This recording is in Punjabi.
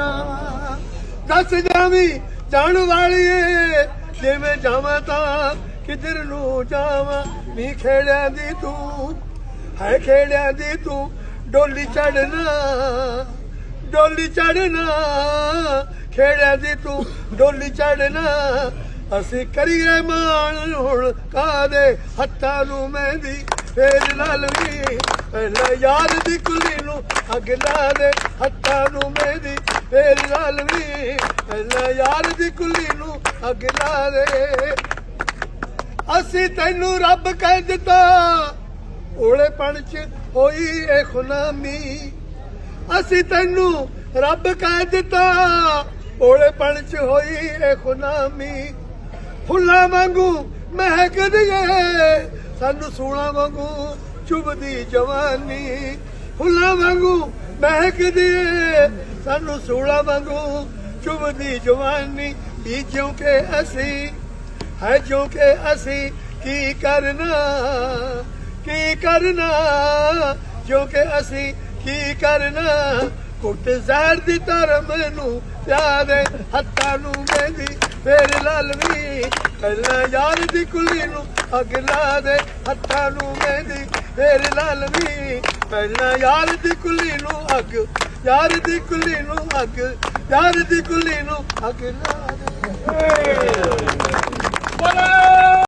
ਜਾਵਾਂ ਦੱਸ ਜਾਵੀਂ, ਜਾਣ ਵਾਲੀਏ, ਜਿਵੇਂ ਜਾਵਾਂ ਤਾਂ ਕਿਧਰ ਨੂੰ ਜਾਵਾਂ? ਨੀ ਖੇੜਿਆਂ ਦੀ ਤੂੰ ਹੈ ਖੇੜਿਆਂ ਦੀ ਤੂੰ ਡੋਲੀ ਚੜਨਾ ਡੋਲੀ ਚੜਨਾ ਖੇੜਿਆਂ ਦੀ ਤੂੰ ਡੋਲੀ ਚੜਨਾ ਅਸੀਂ ਕਰੀਏ ਮਾਣ ਹੁਣ ਕਾਦੇ ਹੱਥਾਂ ਨੂੰ ਮਹਿੰਦੀ? ਫੇਰ ਲਾਲਵੀ ਪਹਿਲਾਂ ਯਾਰ ਦੀ ਕੁਲੀ ਨੂੰ ਅੱਗ ਲਾ ਦੇ ਹੱਥਾਂ ਨੂੰ ਮਹਿੰਦੀ। ਫੇਰ ਲਾਲਵੀ ਪਹਿਲਾਂ ਯਾਰ ਦੀ ਕੁਲੀ ਨੂੰ ਅੱਗ ਲਾ ਦੇ। ਅਸੀਂ ਤੈਨੂੰ ਰੱਬ ਕਹਿ ਦਿੱਤਾ ਓਲੇਪਣ ਚ ਹੋਈ ਏ ਖੁਨਾਮੀ। ਅਸੀਂ ਤੈਨੂੰ ਰੱਬ ਕਹਿ ਦਿੱਤਾ ਓਲੇਪਣ ਚ ਹੋਈ ਏ ਖੁਨਾਮੀ। ਫੁੱਲਾਂ ਵਾਂਗੂ ਮਹਿਕਦੀ ਏ ਸਾਨੂੰ ਸੂਲਾਂ ਵਾਂਗੂ ਚੁਬਦੀ ਜਵਾਨੀ। ਫੁੱਲਾਂ ਵਾਂਗੂ ਮਹਿਕਦੀ ਏ ਸਾਨੂੰ ਸੂਲਾਂ ਵਾਂਗੂ ਚੁਬਦੀ ਜਵਾਨੀ ਵੀ ਕਿ ਅਸੀਂ, ਹੈ ਜੋ ਕਿ ਅਸੀਂ ਕੀ ਕਰਨਾ ਕੀ ਕਰਨਾ? ਜੋ ਕਿ ਅਸੀਂ ਕੀ ਕਰਨਾ? ਕੁੱਟ ਜ਼ਹਿਰ ਦੀ ਤਰ੍ਹਾਂ ਮੈਨੂੰ ਪਿਆਰੇ ਹੱਥਾਂ ਨੂੰ ਮਹਿੰਦੀ ਫੇਰ ਲਾਲਵੀ ਪਹਿਲਾਂ ਯਾਰ ਦੀ ਕੁਲੀ ਨੂੰ ਅੱਗ ਲਾ ਦੇ ਹੱਥਾਂ ਨੂੰ ਮਹਿੰਦੀ ਫੇਰ ਲਾਲਵੀ ਪਹਿਲਾਂ ਯਾਰ ਦੀ ਕੁਲੀ ਨੂੰ ਅੱਗ ਯਾਰ ਦੀ ਕੁਲੀ ਨੂੰ ਅੱਗ ਯਾਰ ਦੀ ਕੁਲੀ ਨੂੰ ਅੱਗ ਲਾ ਦੇ